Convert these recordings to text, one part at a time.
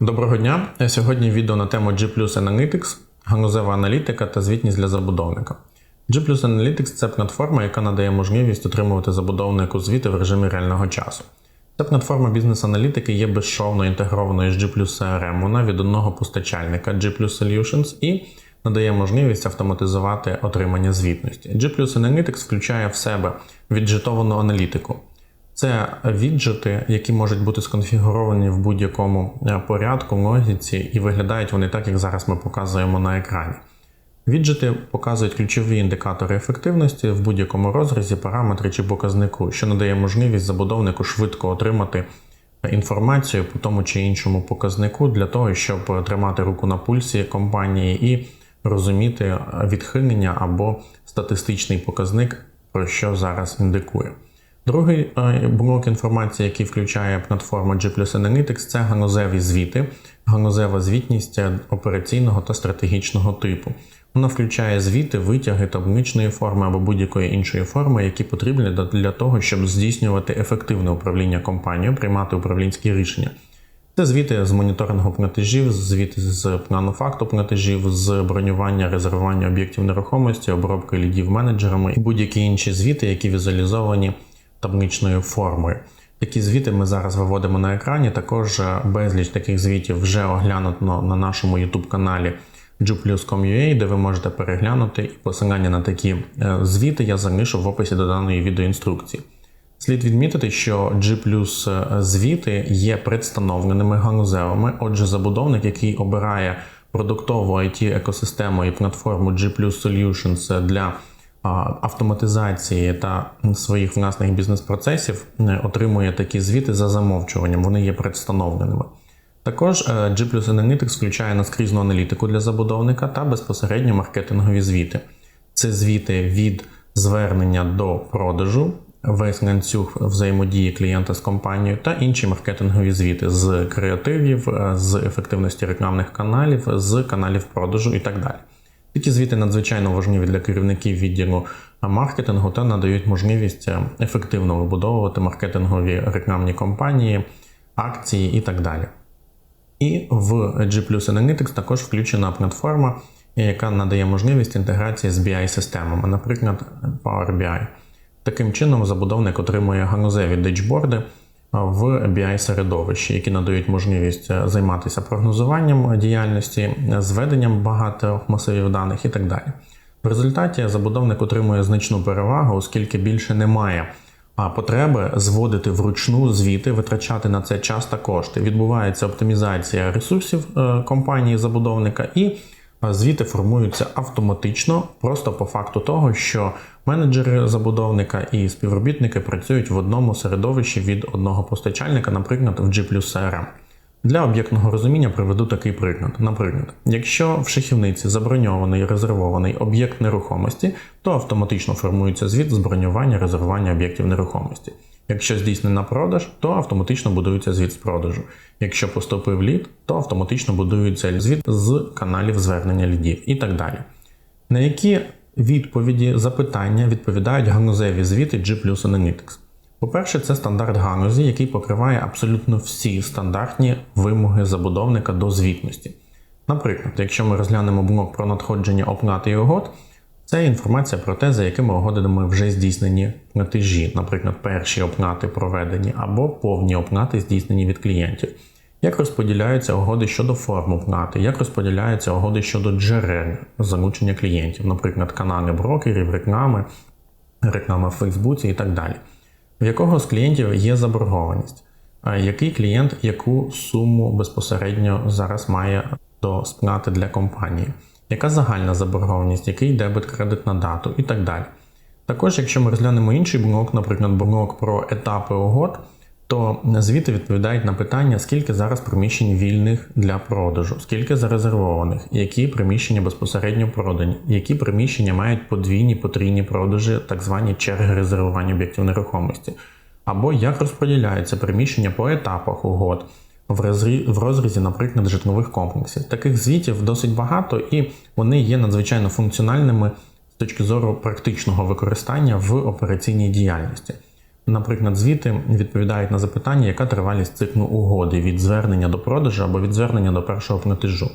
Доброго дня! Сьогодні відео на тему G Analytics, ганузева аналітика та звітність для забудовника. G Analytics це платформа, яка надає можливість отримувати забудовнику звіти в режимі реального часу. Ця платформа бізнес-аналітики є безшовно інтегрованою з G CRM. Вона від одного постачальника G Solutions і надає можливість автоматизувати отримання звітності. G Analytics включає в себе віджитовану аналітику. Це віджити, які можуть бути сконфігуровані в будь-якому е, порядку, логіці, і виглядають вони так, як зараз ми показуємо на екрані. Віджити показують ключові індикатори ефективності в будь-якому розрізі, параметри чи показнику, що надає можливість забудовнику швидко отримати інформацію по тому чи іншому показнику для того, щоб тримати руку на пульсі компанії і розуміти відхилення або статистичний показник, про що зараз індикує. Другий е, блок інформації, який включає платформа G Analytics, це ганузеві звіти, ганузева звітність операційного та стратегічного типу. Вона включає звіти, витяги табличної форми або будь-якої іншої форми, які потрібні для того, щоб здійснювати ефективне управління компанією, приймати управлінські рішення. Це звіти з моніторингу платежів, звіти з плану факту платежів, з бронювання, резервування об'єктів нерухомості, обробки лідів менеджерами і будь-які інші звіти, які візуалізовані табличною формою. Такі звіти ми зараз виводимо на екрані. Також е, безліч таких звітів вже оглянуто на нашому YouTube каналі juplus.com.ua, де ви можете переглянути і посилання на такі е, звіти я залишу в описі до даної відеоінструкції. Слід відмітити, що G е, звіти є представленими ганузевими, отже, забудовник, який обирає продуктову it екосистему і платформу G Solutions для автоматизації та своїх власних бізнес-процесів е, отримує такі звіти за замовчуванням, вони є представленими. Також е, G Analytics включає наскрізну аналітику для забудовника та безпосередньо маркетингові звіти. Це звіти від звернення до продажу, весь ланцюг взаємодії клієнта з компанією та інші маркетингові звіти з креативів, е, з ефективності рекламних каналів, з каналів продажу і так далі. Такі звіти надзвичайно важливі для керівників відділу маркетингу та надають можливість е, ефективно вибудовувати маркетингові рекламні кампанії, акції і так далі. І в G Analytics також включена платформа, яка надає можливість інтеграції з BI-системами, наприклад, Power BI. Таким чином, забудовник отримує ганузеві дешборди в BI-середовищі, які надають можливість е, займатися прогнозуванням діяльності, зведенням багатих масивів даних і так далі. В результаті забудовник отримує значну перевагу, оскільки більше немає потреби зводити вручну звіти, витрачати на це час та кошти. Відбувається оптимізація ресурсів е, компанії забудовника і звіти формуються автоматично, просто по факту того, що менеджери забудовника і співробітники працюють в одному середовищі від одного постачальника, наприклад, в G CRM. Для об'єктного розуміння приведу такий приклад. Наприклад, якщо в шахівниці заброньований резервований об'єкт нерухомості, то автоматично формується звіт з резервування об'єктів нерухомості. Якщо здійснена продаж, то автоматично будується звіт з продажу. Якщо поступив лід, то автоматично будується звіт з каналів звернення лідів і так далі. На які відповіді запитання відповідають ганузеві звіти G Analytics? По-перше, це стандарт ганузі, який покриває абсолютно всі стандартні вимоги забудовника до звітності. Наприклад, якщо ми розглянемо блок про надходження оплати і угод, це інформація про те, за якими угодами вже здійснені платежі, наприклад, перші оплати проведені або повні оплати здійснені від клієнтів. Як розподіляються угоди щодо форм оплати, як розподіляються угоди щодо джерел залучення клієнтів, наприклад, канали брокерів, реклами, реклама в Фейсбуці і так далі. В якого з клієнтів є заборгованість? Який клієнт яку суму безпосередньо зараз має до сплати для компанії? яка загальна заборгованість, який дебет кредит на дату і так далі. Також, якщо ми розглянемо інший блок, наприклад, блок про етапи угод, то звіти відповідають на питання, скільки зараз приміщень вільних для продажу, скільки зарезервованих, які приміщення безпосередньо продані, які приміщення мають подвійні потрійні продажі, так звані черги резервування об'єктів нерухомості, або як розподіляються приміщення по етапах угод в розрізі, наприклад, житлових комплексів. Таких звітів досить багато, і вони є надзвичайно функціональними з точки зору практичного використання в операційній діяльності. Наприклад, звіти відповідають на запитання, яка тривалість циклу угоди від звернення до продажу або від звернення до першого платежу.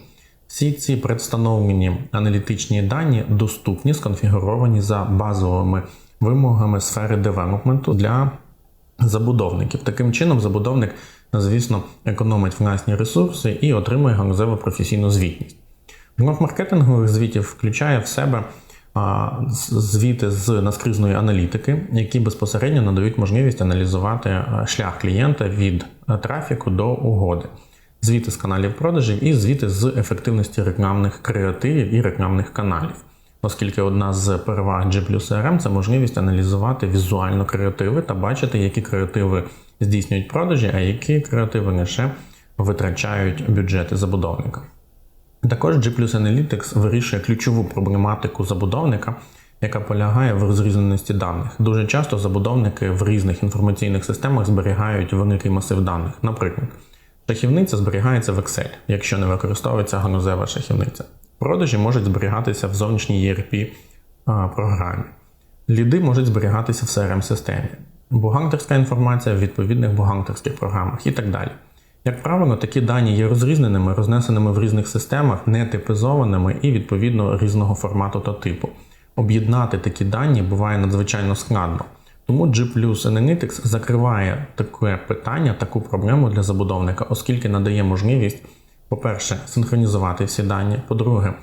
Всі ці представлені аналітичні дані доступні, сконфігуровані за базовими вимогами сфери девелопменту для забудовників. Таким чином, забудовник, звісно, економить власні ресурси і отримує ганузеву професійну звітність. Блок маркетингових звітів включає в себе звіти з наскрізної аналітики, які безпосередньо надають можливість аналізувати шлях клієнта від трафіку до угоди, звіти з каналів продажів і звіти з ефективності рекламних креативів і рекламних каналів. Оскільки одна з переваг G CRM – це можливість аналізувати візуально креативи та бачити, які креативи здійснюють продажі, а які креативи лише витрачають бюджети забудовника. Також G Analytics вирішує ключову проблематику забудовника, яка полягає в розрізаності даних. Дуже часто забудовники в різних інформаційних системах зберігають великий масив даних. Наприклад, шахівниця зберігається в Excel, якщо не використовується ганузева шахівниця. Продажі можуть зберігатися в зовнішній ERP програмі. Ліди можуть зберігатися в CRM-системі, бухгалтерська інформація в відповідних бухгалтерських програмах і так далі. Як правило, такі дані є розрізненими, рознесеними в різних системах, нетипізованими і відповідно різного формату та типу. Об'єднати такі дані буває надзвичайно складно. Тому G Analytics закриває таке питання, таку проблему для забудовника, оскільки надає можливість, по-перше, синхронізувати всі дані, по-друге,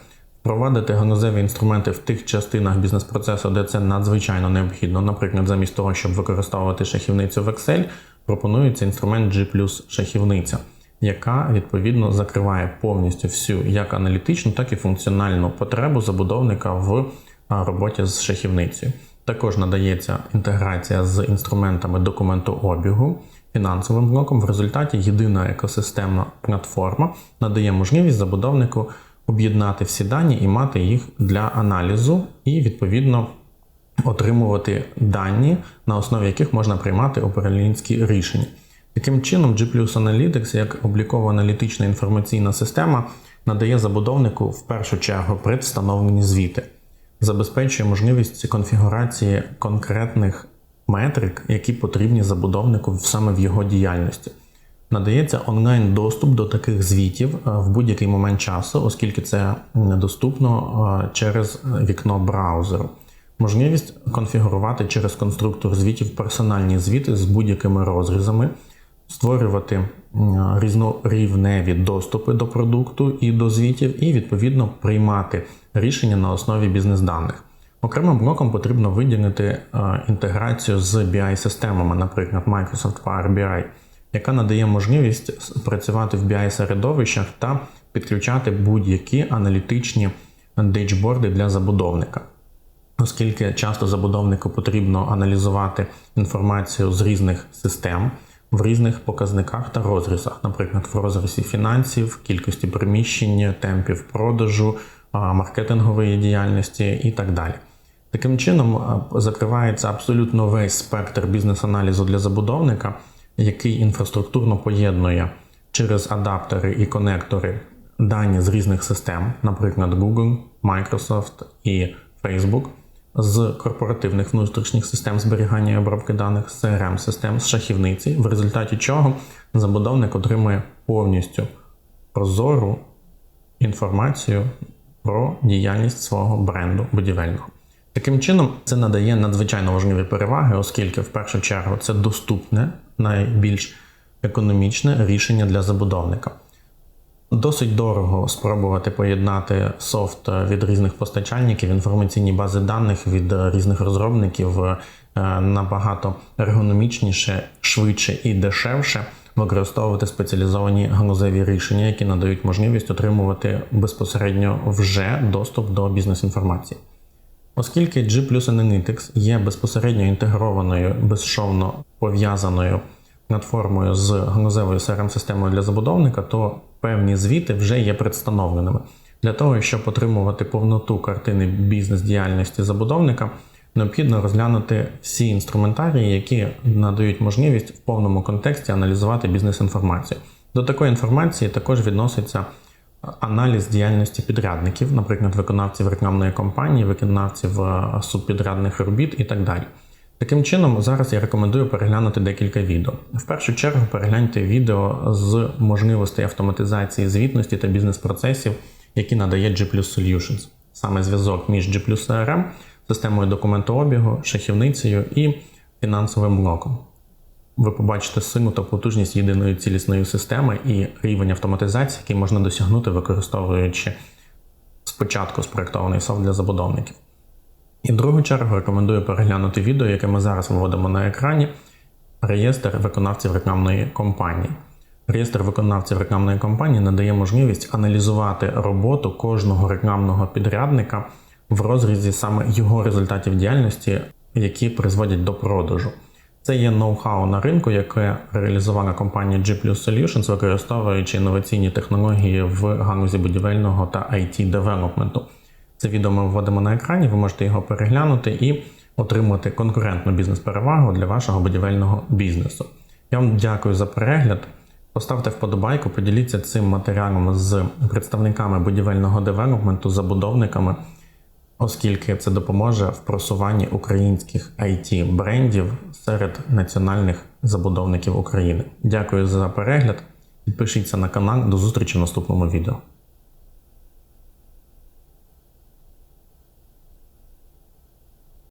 впровадити ганузеві інструменти в тих частинах бізнес-процесу, де це надзвичайно необхідно. Наприклад, замість того, щоб використовувати шахівницю в Excel, пропонується інструмент G шахівниця, яка відповідно закриває повністю всю як аналітичну, так і функціональну потребу забудовника в роботі з шахівницею. Також надається інтеграція з інструментами документообігу, фінансовим блоком. В результаті єдина екосистемна платформа надає можливість забудовнику об'єднати всі дані і мати їх для аналізу і відповідно отримувати дані, на основі яких можна приймати управлінські рішення. Таким чином, G Analytics, як обліково-аналітична інформаційна система, надає забудовнику в першу чергу предвстановлені звіти, забезпечує можливість конфігурації конкретних метрик, які потрібні забудовнику саме в його діяльності. Надається онлайн доступ до таких звітів е, в будь-який момент часу, оскільки це недоступно е, через вікно браузеру. Можливість конфігурувати через конструктор звітів персональні звіти з будь-якими розрізами, створювати різнорівневі доступи до продукту і до звітів, і відповідно приймати рішення на основі бізнес-даних. Окремим блоком потрібно виділити інтеграцію з BI-системами, наприклад, Microsoft Power BI, яка надає можливість працювати в BI-середовищах та підключати будь-які аналітичні дешборди для забудовника оскільки часто забудовнику потрібно аналізувати інформацію з різних систем в різних показниках та розрізах, наприклад, в розрізі фінансів, кількості приміщень, темпів продажу, маркетингової діяльності і так далі. Таким чином закривається абсолютно весь спектр бізнес-аналізу для забудовника, який інфраструктурно поєднує через адаптери і конектори дані з різних систем, наприклад, Google, Microsoft і Facebook, з корпоративних внутрішніх систем зберігання і обробки даних, з crm систем з шахівниці, в результаті чого забудовник отримує повністю прозору інформацію про діяльність свого бренду будівельного. Таким чином, це надає надзвичайно важливі переваги, оскільки в першу чергу це доступне, найбільш економічне рішення для забудовника. Досить дорого спробувати поєднати софт від різних постачальників, інформаційні бази даних від різних розробників е, набагато ергономічніше, швидше і дешевше використовувати спеціалізовані ганузеві рішення, які надають можливість отримувати безпосередньо вже доступ до бізнес-інформації. Оскільки G Analytics є безпосередньо інтегрованою, безшовно пов'язаною платформою з ганузевою crm системою для забудовника, то певні звіти вже є представленими. Для того, щоб отримувати повноту картини бізнес-діяльності забудовника, необхідно розглянути всі інструментарії, які надають можливість в повному контексті аналізувати бізнес-інформацію. До такої інформації також відноситься аналіз діяльності підрядників, наприклад, виконавців рекламної кампанії, виконавців е, субпідрядних робіт і так далі. Таким чином, зараз я рекомендую переглянути декілька відео. В першу чергу перегляньте відео з можливостей автоматизації звітності та бізнес-процесів, які надає G Solutions. Саме зв'язок між G CRM, системою документообігу, шахівницею і фінансовим блоком. Ви побачите силу та потужність єдиної цілісної системи і рівень автоматизації, який можна досягнути, використовуючи спочатку спроєктований софт для забудовників. І в другу чергу рекомендую переглянути відео, яке ми зараз виводимо на екрані. Реєстр виконавців рекламної кампанії. Реєстр виконавців рекламної кампанії надає можливість аналізувати роботу кожного рекламного підрядника в розрізі саме його результатів діяльності, які призводять до продажу. Це є ноу-хау на ринку, яке реалізувала компанія G Solutions, використовуючи інноваційні технології в галузі будівельного та IT девелопменту. Це відео ми вводимо на екрані, ви можете його переглянути і отримати конкурентну бізнес-перевагу для вашого будівельного бізнесу. Я вам дякую за перегляд. Поставте вподобайку, поділіться цим матеріалом з представниками будівельного девелопменту, забудовниками, оскільки це допоможе в просуванні українських it брендів серед національних забудовників України. Дякую за перегляд. Підпишіться на канал. До зустрічі в наступному відео.